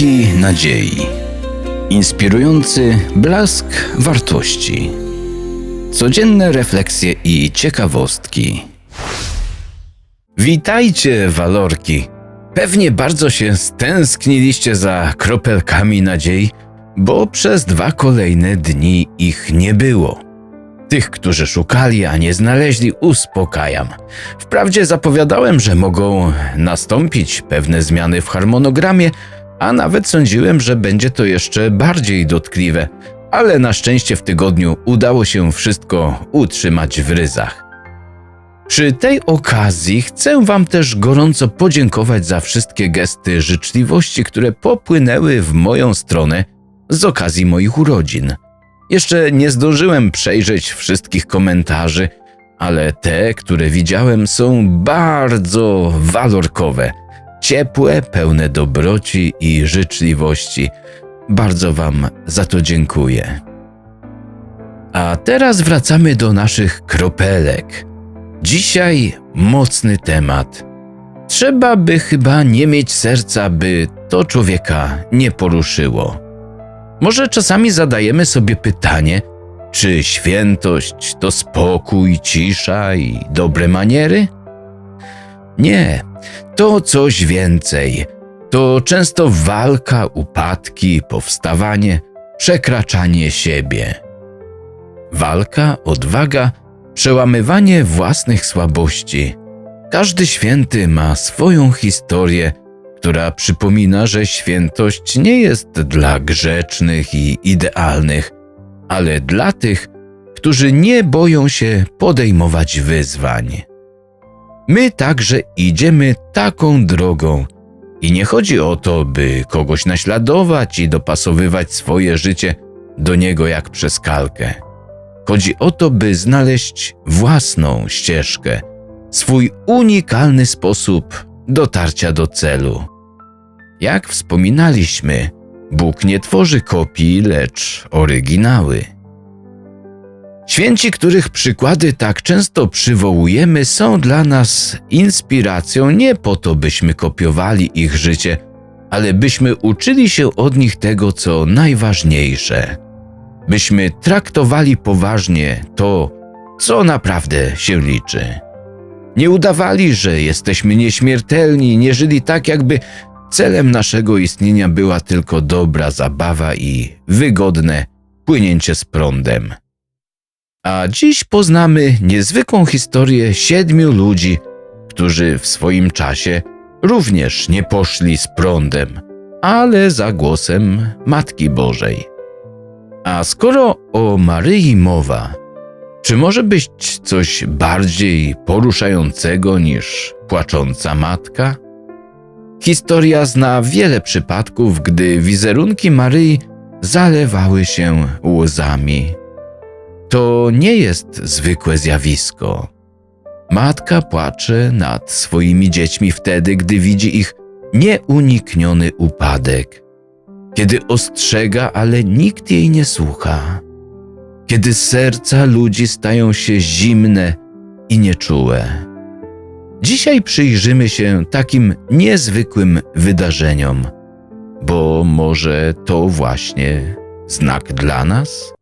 Kropelki nadziei. Inspirujący blask wartości. Codzienne refleksje i ciekawostki. Witajcie, walorki. Pewnie bardzo się stęskniliście za kropelkami nadziei, bo przez dwa kolejne dni ich nie było. Tych, którzy szukali, a nie znaleźli, uspokajam. Wprawdzie zapowiadałem, że mogą nastąpić pewne zmiany w harmonogramie, a nawet sądziłem, że będzie to jeszcze bardziej dotkliwe, ale na szczęście w tygodniu udało się wszystko utrzymać w ryzach. Przy tej okazji chcę Wam też gorąco podziękować za wszystkie gesty życzliwości, które popłynęły w moją stronę z okazji moich urodzin. Jeszcze nie zdążyłem przejrzeć wszystkich komentarzy, ale te, które widziałem, są bardzo walorkowe, ciepłe, pełne dobroci i życzliwości. Bardzo Wam za to dziękuję. A teraz wracamy do naszych kropelek. Dzisiaj mocny temat. Trzeba by chyba nie mieć serca, by to człowieka nie poruszyło. Może czasami zadajemy sobie pytanie, czy świętość to spokój, cisza i dobre maniery? Nie, to coś więcej. To często walka, upadki, powstawanie, przekraczanie siebie. Walka, odwaga, przełamywanie własnych słabości. Każdy święty ma swoją historię, która przypomina, że świętość nie jest dla grzecznych i idealnych, ale dla tych, którzy nie boją się podejmować wyzwań. My także idziemy taką drogą i nie chodzi o to, by kogoś naśladować i dopasowywać swoje życie do niego jak przez kalkę. Chodzi o to, by znaleźć własną ścieżkę, swój unikalny sposób dotarcia do celu. Jak wspominaliśmy, Bóg nie tworzy kopii, lecz oryginały. Święci, których przykłady tak często przywołujemy, są dla nas inspiracją nie po to, byśmy kopiowali ich życie, ale byśmy uczyli się od nich tego, co najważniejsze. Byśmy traktowali poważnie to, co naprawdę się liczy. Nie udawali, że jesteśmy nieśmiertelni, nie żyli tak, jakby celem naszego istnienia była tylko dobra zabawa i wygodne płynięcie z prądem. A dziś poznamy niezwykłą historię siedmiu ludzi, którzy w swoim czasie również nie poszli z prądem, ale za głosem Matki Bożej. A skoro o Maryi mowa, czy może być coś bardziej poruszającego niż płacząca matka? Historia zna wiele przypadków, gdy wizerunki Maryi zalewały się łzami. To nie jest zwykłe zjawisko. Matka płacze nad swoimi dziećmi wtedy, gdy widzi ich nieunikniony upadek, kiedy ostrzega, ale nikt jej nie słucha, kiedy serca ludzi stają się zimne i nieczułe. Dzisiaj przyjrzymy się takim niezwykłym wydarzeniom, bo może to właśnie znak dla nas?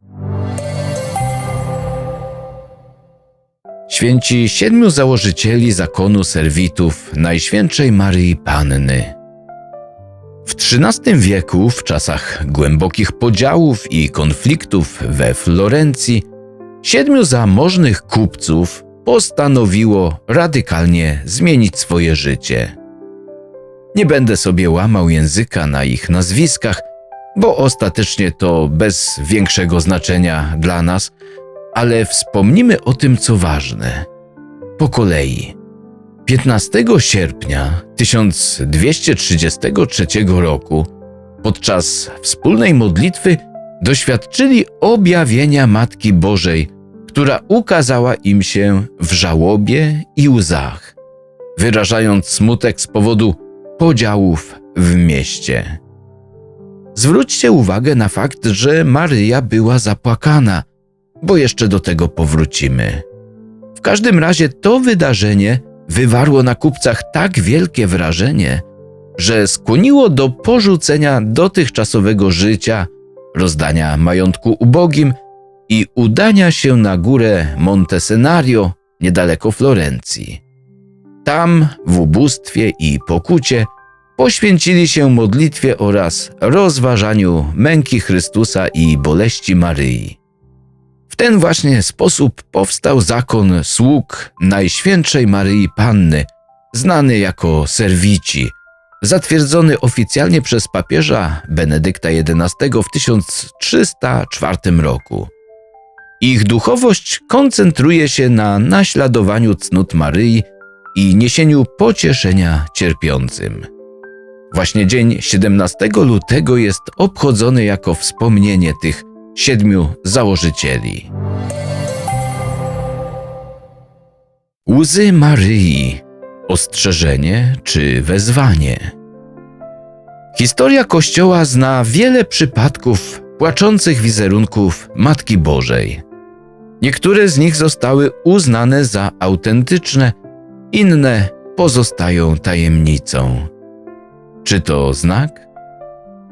Święci siedmiu założycieli zakonu serwitów Najświętszej Maryi Panny. W XIII wieku, w czasach głębokich podziałów i konfliktów we Florencji, siedmiu zamożnych kupców postanowiło radykalnie zmienić swoje życie. Nie będę sobie łamał języka na ich nazwiskach, bo ostatecznie to bez większego znaczenia dla nas, ale wspomnimy o tym, co ważne. Po kolei. 15 sierpnia 1233 roku, podczas wspólnej modlitwy, doświadczyli objawienia Matki Bożej, która ukazała im się w żałobie i łzach, wyrażając smutek z powodu podziałów w mieście. Zwróćcie uwagę na fakt, że Maryja była zapłakana, bo jeszcze do tego powrócimy. W każdym razie to wydarzenie wywarło na kupcach tak wielkie wrażenie, że skłoniło do porzucenia dotychczasowego życia, rozdania majątku ubogim i udania się na górę Monte Senario niedaleko Florencji. Tam, w ubóstwie i pokucie, poświęcili się modlitwie oraz rozważaniu męki Chrystusa i boleści Maryi. Ten właśnie sposób powstał zakon sług Najświętszej Maryi Panny, znany jako Servici, zatwierdzony oficjalnie przez papieża Benedykta XI w 1304 roku. Ich duchowość koncentruje się na naśladowaniu cnót Maryi i niesieniu pocieszenia cierpiącym. Właśnie dzień 17 lutego jest obchodzony jako wspomnienie tych siedmiu założycieli. Łzy Maryi ostrzeżenie czy wezwanie. Historia Kościoła zna wiele przypadków płaczących wizerunków Matki Bożej. Niektóre z nich zostały uznane za autentyczne, inne pozostają tajemnicą. Czy to znak?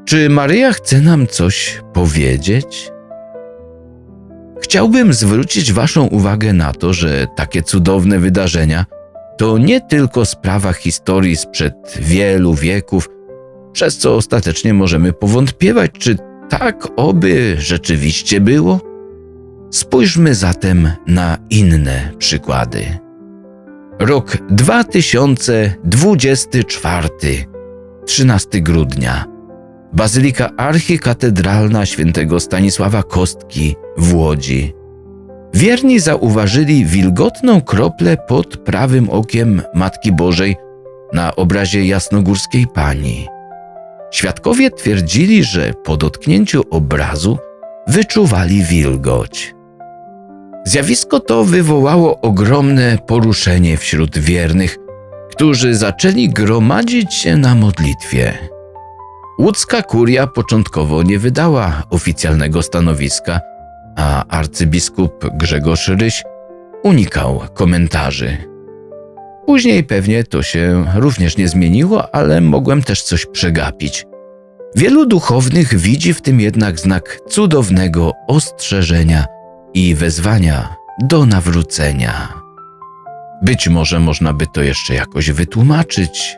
Czy Maryja chce nam coś powiedzieć? Chciałbym zwrócić Waszą uwagę na to, że takie cudowne wydarzenia to nie tylko sprawa historii sprzed wielu wieków, przez co ostatecznie możemy powątpiewać, czy tak oby rzeczywiście było? Spójrzmy zatem na inne przykłady. Rok 2024, 13 grudnia. Bazylika Archikatedralna świętego Stanisława Kostki w Łodzi. Wierni zauważyli wilgotną kroplę pod prawym okiem Matki Bożej na obrazie jasnogórskiej pani. Świadkowie twierdzili, że po dotknięciu obrazu wyczuwali wilgoć. Zjawisko to wywołało ogromne poruszenie wśród wiernych, którzy zaczęli gromadzić się na modlitwie. Łódzka kuria początkowo nie wydała oficjalnego stanowiska, a arcybiskup Grzegorz Ryś unikał komentarzy. Później pewnie to się również nie zmieniło, ale mogłem też coś przegapić. Wielu duchownych widzi w tym jednak znak cudownego ostrzeżenia i wezwania do nawrócenia. Być może można by to jeszcze jakoś wytłumaczyć,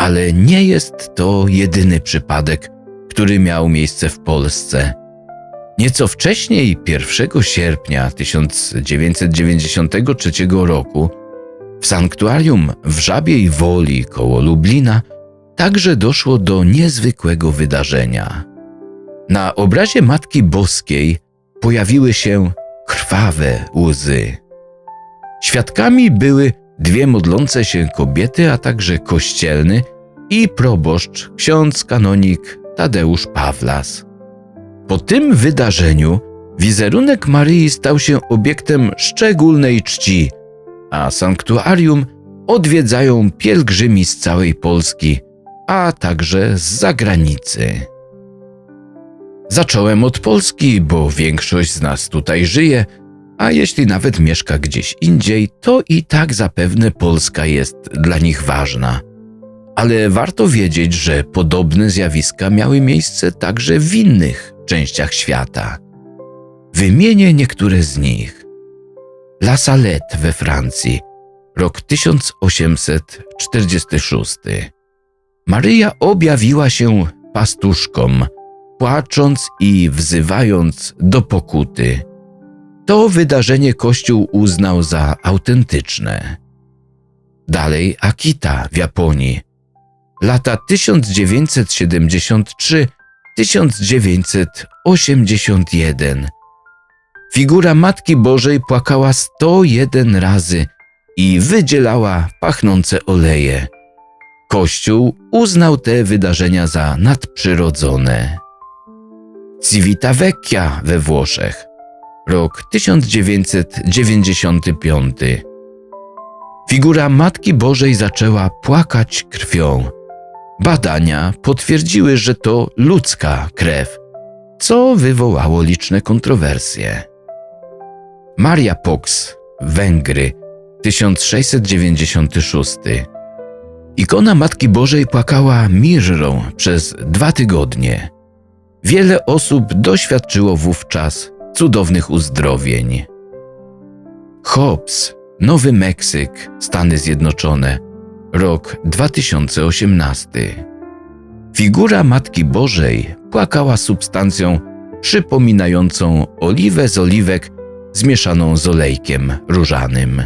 ale nie jest to jedyny przypadek, który miał miejsce w Polsce. Nieco wcześniej, 1 sierpnia 1993 roku, w sanktuarium w Żabiej Woli koło Lublina także doszło do niezwykłego wydarzenia. Na obrazie Matki Boskiej pojawiły się krwawe łzy. Świadkami były dwie modlące się kobiety, a także kościelny i proboszcz ksiądz kanonik Tadeusz Pawlas. Po tym wydarzeniu wizerunek Maryi stał się obiektem szczególnej czci, a sanktuarium odwiedzają pielgrzymi z całej Polski, a także z zagranicy. Zacząłem od Polski, bo większość z nas tutaj żyje, a jeśli nawet mieszka gdzieś indziej, to i tak zapewne Polska jest dla nich ważna. Ale warto wiedzieć, że podobne zjawiska miały miejsce także w innych częściach świata. Wymienię niektóre z nich. La Salette we Francji, rok 1846. Maryja objawiła się pastuszkom, płacząc i wzywając do pokuty. To wydarzenie Kościół uznał za autentyczne. Dalej Akita w Japonii, lata 1973-1981. Figura Matki Bożej płakała 101 razy i wydzielała pachnące oleje. Kościół uznał te wydarzenia za nadprzyrodzone. Civitavecchia we Włoszech, rok 1995. Figura Matki Bożej zaczęła płakać krwią. Badania potwierdziły, że to ludzka krew, co wywołało liczne kontrowersje. Maria Pox, Węgry, 1696. Ikona Matki Bożej płakała mirrą przez dwa tygodnie. Wiele osób doświadczyło wówczas cudownych uzdrowień. Hobbs, Nowy Meksyk, Stany Zjednoczone, rok 2018. Figura Matki Bożej płakała substancją przypominającą oliwę z oliwek zmieszaną z olejkiem różanym.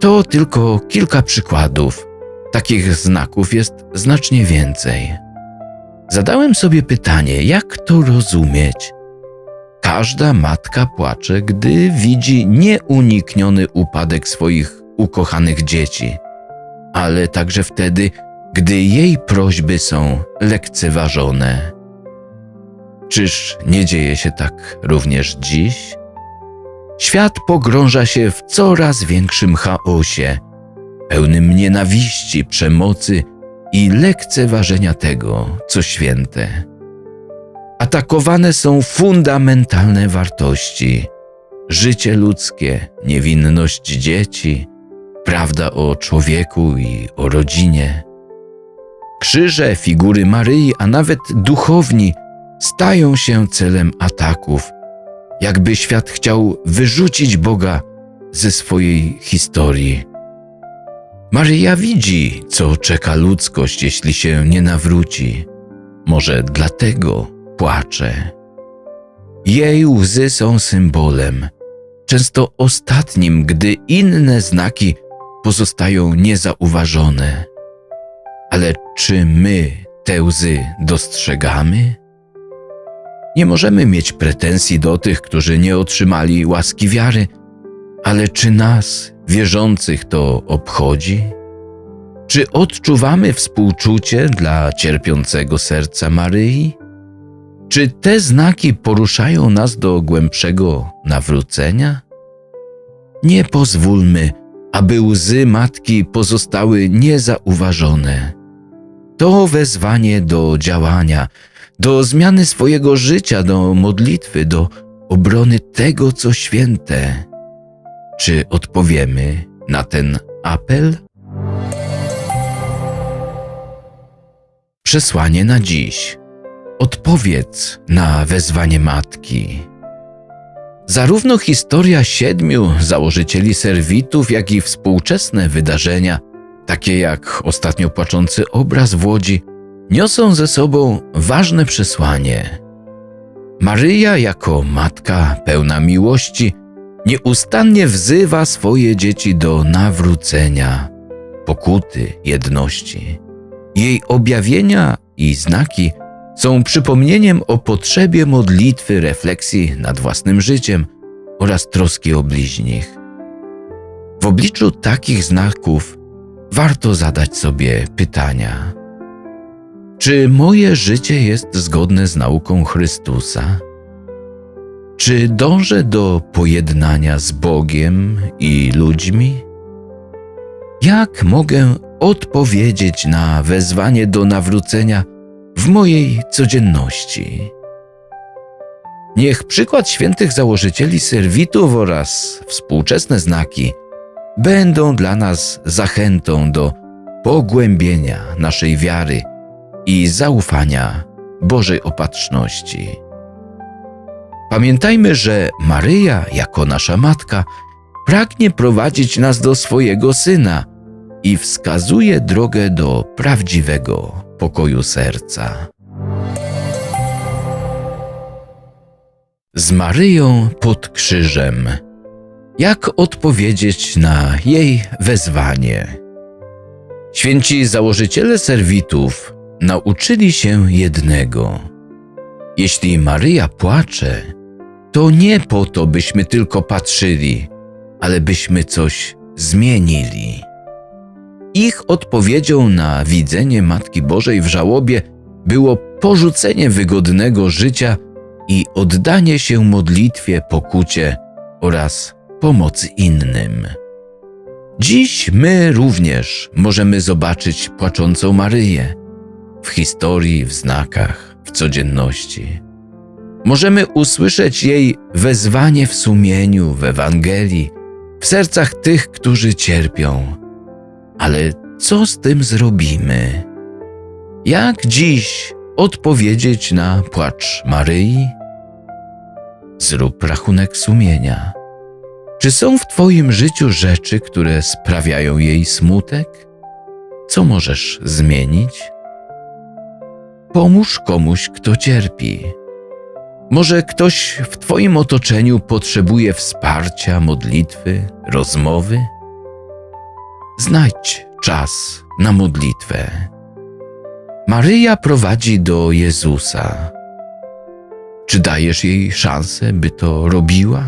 To tylko kilka przykładów. Takich znaków jest znacznie więcej. Zadałem sobie pytanie, jak to rozumieć? Każda matka płacze, gdy widzi nieunikniony upadek swoich ukochanych dzieci, ale także wtedy, gdy jej prośby są lekceważone. Czyż nie dzieje się tak również dziś? Świat pogrąża się w coraz większym chaosie, pełnym nienawiści, przemocy i lekceważenia tego, co święte. Atakowane są fundamentalne wartości: życie ludzkie, niewinność dzieci, prawda o człowieku i o rodzinie. Krzyże, figury Maryi, a nawet duchowni stają się celem ataków, jakby świat chciał wyrzucić Boga ze swojej historii. Maryja widzi, co czeka ludzkość, jeśli się nie nawróci. Może dlatego płacze. Jej łzy są symbolem, często ostatnim, gdy inne znaki pozostają niezauważone. Ale czy my te łzy dostrzegamy? Nie możemy mieć pretensji do tych, którzy nie otrzymali łaski wiary, ale czy nas, wierzących, to obchodzi? Czy odczuwamy współczucie dla cierpiącego serca Maryi? Czy te znaki poruszają nas do głębszego nawrócenia? Nie pozwólmy, aby łzy matki pozostały niezauważone. To wezwanie do działania, do zmiany swojego życia, do modlitwy, do obrony tego, co święte. Czy odpowiemy na ten apel? Przesłanie na dziś. Odpowiedz na wezwanie matki. Zarówno historia siedmiu założycieli serwitów, jak i współczesne wydarzenia, takie jak ostatnio płaczący obraz w Łodzi, niosą ze sobą ważne przesłanie. Maryja, jako matka pełna miłości, nieustannie wzywa swoje dzieci do nawrócenia, pokuty, jedności. Jej objawienia i znaki są przypomnieniem o potrzebie modlitwy, refleksji nad własnym życiem oraz troski o bliźnich. W obliczu takich znaków warto zadać sobie pytania. Czy moje życie jest zgodne z nauką Chrystusa? Czy dążę do pojednania z Bogiem i ludźmi? Jak mogę odpowiedzieć na wezwanie do nawrócenia w mojej codzienności? Niech przykład świętych założycieli serwitów oraz współczesne znaki będą dla nas zachętą do pogłębienia naszej wiary i zaufania Bożej opatrzności. Pamiętajmy, że Maryja, jako nasza matka, pragnie prowadzić nas do swojego syna i wskazuje drogę do prawdziwego pokoju serca. Z Maryją pod krzyżem. Jak odpowiedzieć na jej wezwanie? Święci założyciele serwitów nauczyli się jednego. Jeśli Maryja płacze, to nie po to, byśmy tylko patrzyli, ale byśmy coś zmienili. Ich odpowiedzią na widzenie Matki Bożej w żałobie było porzucenie wygodnego życia i oddanie się modlitwie, pokucie oraz pomocy innym. Dziś my również możemy zobaczyć płaczącą Maryję w historii, w znakach, w codzienności. Możemy usłyszeć jej wezwanie w sumieniu, w Ewangelii, w sercach tych, którzy cierpią. Ale co z tym zrobimy? Jak dziś odpowiedzieć na płacz Maryi? Zrób rachunek sumienia. Czy są w Twoim życiu rzeczy, które sprawiają jej smutek? Co możesz zmienić? Pomóż komuś, kto cierpi. Może ktoś w Twoim otoczeniu potrzebuje wsparcia, modlitwy, rozmowy? Znajdź czas na modlitwę. Maryja prowadzi do Jezusa. Czy dajesz jej szansę, by to robiła?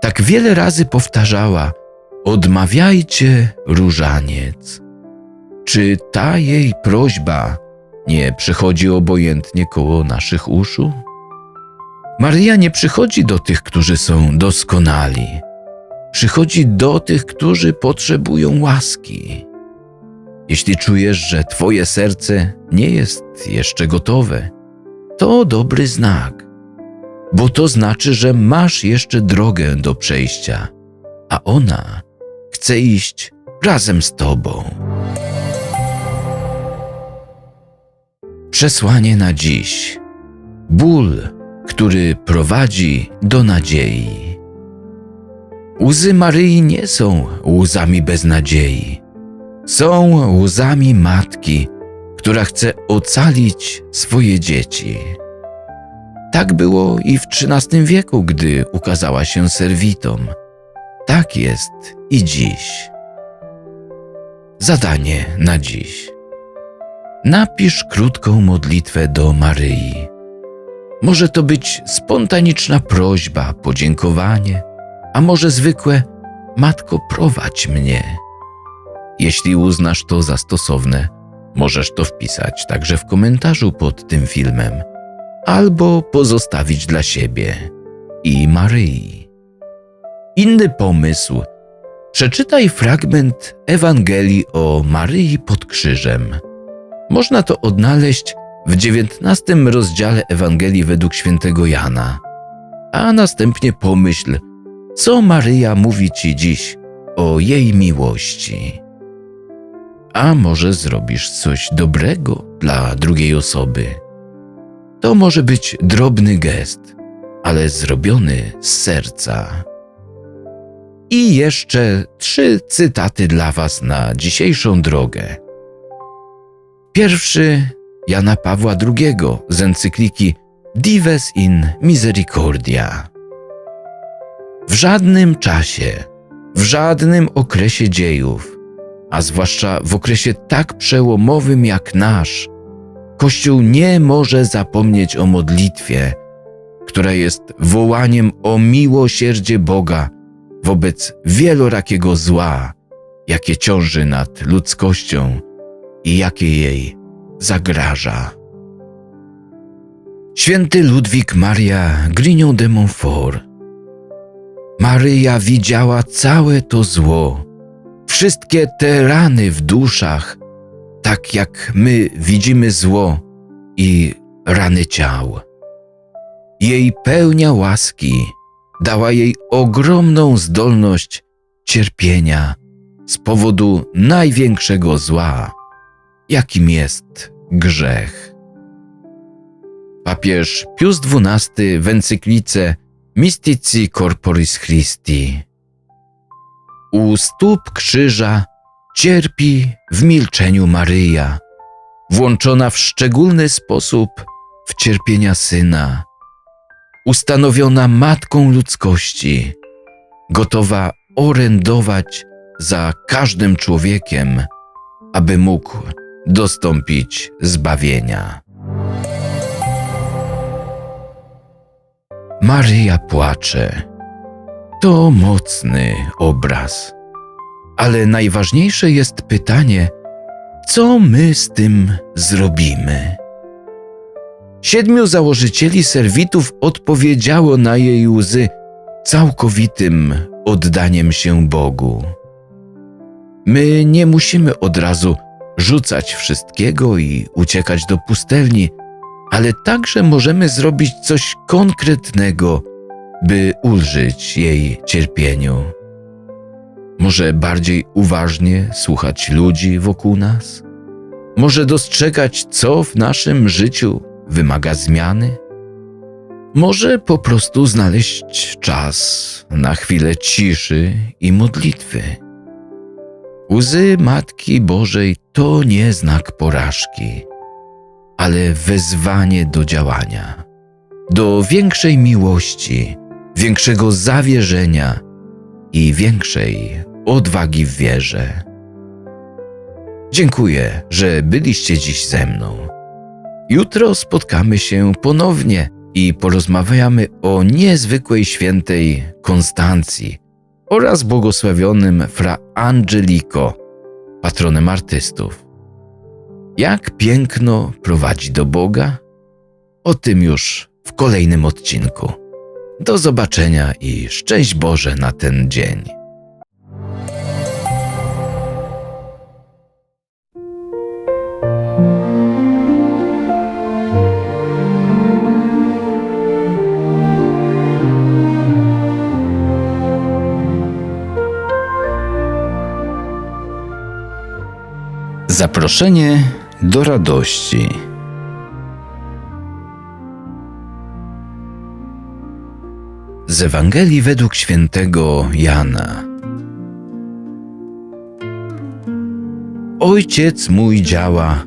Tak wiele razy powtarzała: Odmawiajcie różaniec. Czy ta jej prośba nie przechodzi obojętnie koło naszych uszu? Maryja nie przychodzi do tych, którzy są doskonali. Przychodzi do tych, którzy potrzebują łaski. Jeśli czujesz, że Twoje serce nie jest jeszcze gotowe, to dobry znak, bo to znaczy, że masz jeszcze drogę do przejścia, a ona chce iść razem z Tobą. Przesłanie na dziś. Ból, który prowadzi do nadziei. Łzy Maryi nie są łzami beznadziei. Są łzami matki, która chce ocalić swoje dzieci. Tak było i w XIII wieku, gdy ukazała się serwitom. Tak jest i dziś. Zadanie na dziś. Napisz krótką modlitwę do Maryi. Może to być spontaniczna prośba, podziękowanie, a może zwykłe Matko, prowadź mnie. Jeśli uznasz to za stosowne, możesz to wpisać także w komentarzu pod tym filmem albo pozostawić dla siebie i Maryi. Inny pomysł. Przeczytaj fragment Ewangelii o Maryi pod krzyżem. Można to odnaleźć w dziewiętnastym rozdziale Ewangelii według świętego Jana. A następnie pomyśl, co Maryja mówi ci dziś o jej miłości. A może zrobisz coś dobrego dla drugiej osoby? To może być drobny gest, ale zrobiony z serca. I jeszcze trzy cytaty dla Was na dzisiejszą drogę. Pierwszy Jana Pawła II z encykliki Dives in Misericordia. W żadnym czasie, w żadnym okresie dziejów, a zwłaszcza w okresie tak przełomowym jak nasz, Kościół nie może zapomnieć o modlitwie, która jest wołaniem o miłosierdzie Boga wobec wielorakiego zła, jakie ciąży nad ludzkością i jakie jej zagraża. Święty Ludwik Maria Grignon de Montfort Maryja widziała całe to zło, wszystkie te rany w duszach, tak jak my widzimy zło i rany ciał. Jej pełnia łaski dała jej ogromną zdolność cierpienia z powodu największego zła, jakim jest grzech. Papież Pius XII w encyklice Mystici Corporis Christi u stóp krzyża cierpi w milczeniu Maryja, włączona w szczególny sposób w cierpienia syna, ustanowiona matką ludzkości, gotowa orędować za każdym człowiekiem, aby mógł dostąpić zbawienia. Maryja płacze. To mocny obraz. Ale najważniejsze jest pytanie, co my z tym zrobimy? Siedmiu założycieli serwitów odpowiedziało na jej łzy całkowitym oddaniem się Bogu. My nie musimy od razu rzucać wszystkiego i uciekać do pustelni, ale także możemy zrobić coś konkretnego, by ulżyć jej cierpieniu. Może bardziej uważnie słuchać ludzi wokół nas? Może dostrzegać, co w naszym życiu wymaga zmiany? Może po prostu znaleźć czas na chwilę ciszy i modlitwy. Łzy Matki Bożej to nie znak porażki, ale wezwanie do działania, do większej miłości, większego zawierzenia i większej odwagi w wierze. Dziękuję, że byliście dziś ze mną. Jutro spotkamy się ponownie i porozmawiamy o niezwykłej świętej Konstancji oraz błogosławionym Fra Angelico, patronem artystów. Jak piękno prowadzi do Boga? O tym już w kolejnym odcinku. Do zobaczenia i szczęść Boże na ten dzień. Zaproszenie do radości. Z Ewangelii według świętego Jana. Ojciec mój działa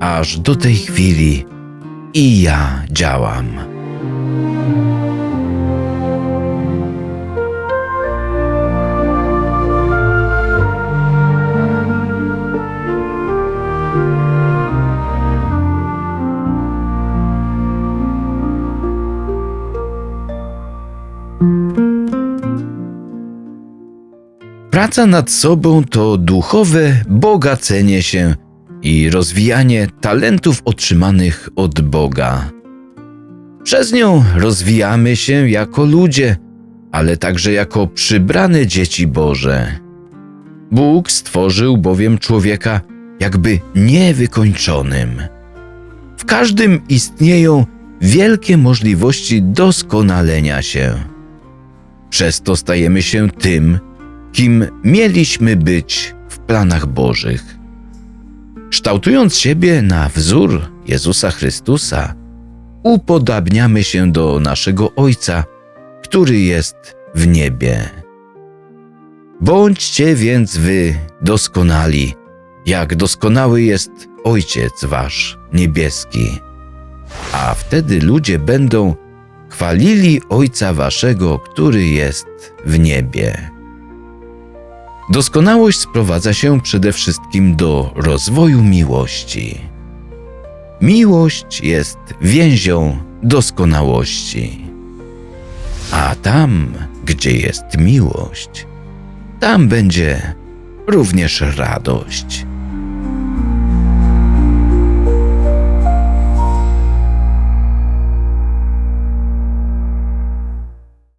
aż do tej chwili i ja działam. Praca nad sobą to duchowe bogacenie się i rozwijanie talentów otrzymanych od Boga. Przez nią rozwijamy się jako ludzie, ale także jako przybrane dzieci Boże. Bóg stworzył bowiem człowieka jakby niewykończonym. W każdym istnieją wielkie możliwości doskonalenia się. Przez to stajemy się tym, kim mieliśmy być w planach Bożych. Kształtując siebie na wzór Jezusa Chrystusa, upodabniamy się do naszego Ojca, który jest w niebie. Bądźcie więc wy doskonali, jak doskonały jest Ojciec Wasz niebieski. A wtedy ludzie będą chwalili Ojca Waszego, który jest w niebie. Doskonałość sprowadza się przede wszystkim do rozwoju miłości. Miłość jest więzią doskonałości. A tam, gdzie jest miłość, tam będzie również radość.